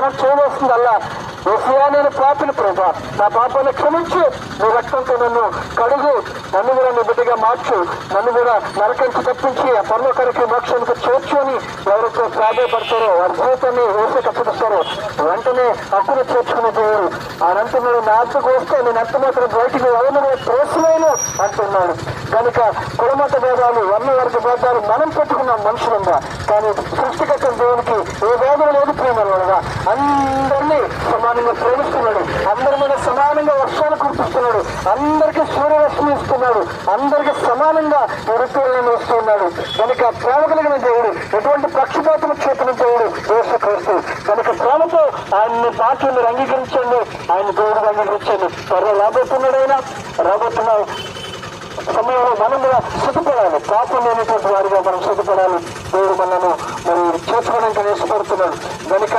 మనం చేయవలసిందల్లా ఏసయా నేను పాపిని ప్రభా. నా పాపాన్ని క్షమించు. నీ రక్తంతో నన్ను కడుగు. నన్ను కూడా నీ బిడ్డగా మార్చు. నన్ను కూడా నరకంచి తప్పించి ఆ పర్లోకరికి మోక్షానికి చేర్చు అని ఎవరితో ప్రాధాయపడతారో వారి జీవితాన్ని వేసే కప్పటిస్తారో వెంటనే హక్కును చేర్చుకునే దేవుడు. అనంతముడు నా అద్దకు వస్తే నేను అంత మాత్రం బయటికి ఎవరిని ప్రేసలేను అంటున్నాను కనుక కులమత భేదాలు వర్ణ వర్గ భేదాలు మనం పెట్టుకున్నాం మనుషులంగా. కానీ సృష్టికర్త దేవునికి సమానంగా ప్రేమిస్తున్నాడు. అందరి మీద సమానంగా వర్షాలు కురిపిస్తున్నాడు. అందరికీ సూర్యరశ్మి ఇస్తున్నాడు. అందరికీ సమానంగా ఋతువులను ఇస్తున్నాడు కనుక ప్రేమ కలిగిన దేవుడు ఎటువంటి పక్షపాతం చేతున్న దేవుడు యేసుక్రీస్తు. కనుక ప్రేమతో ఆయన్ని పాటలు మీరు అంగీకరించండి. ఆయన దేవుడు అంగీకరించండి. త్వరలో రాబోతున్నాడు ఆయన రాబోతున్న సమయంలో మనం కూడా సిద్ధపడాలి పాపం లేనటువంటి వారిగా మనం సిద్ధపడాలి దేవుడు మనను మరి చేసుకోవడానికి ఇష్టపడుతున్నాడు కనుక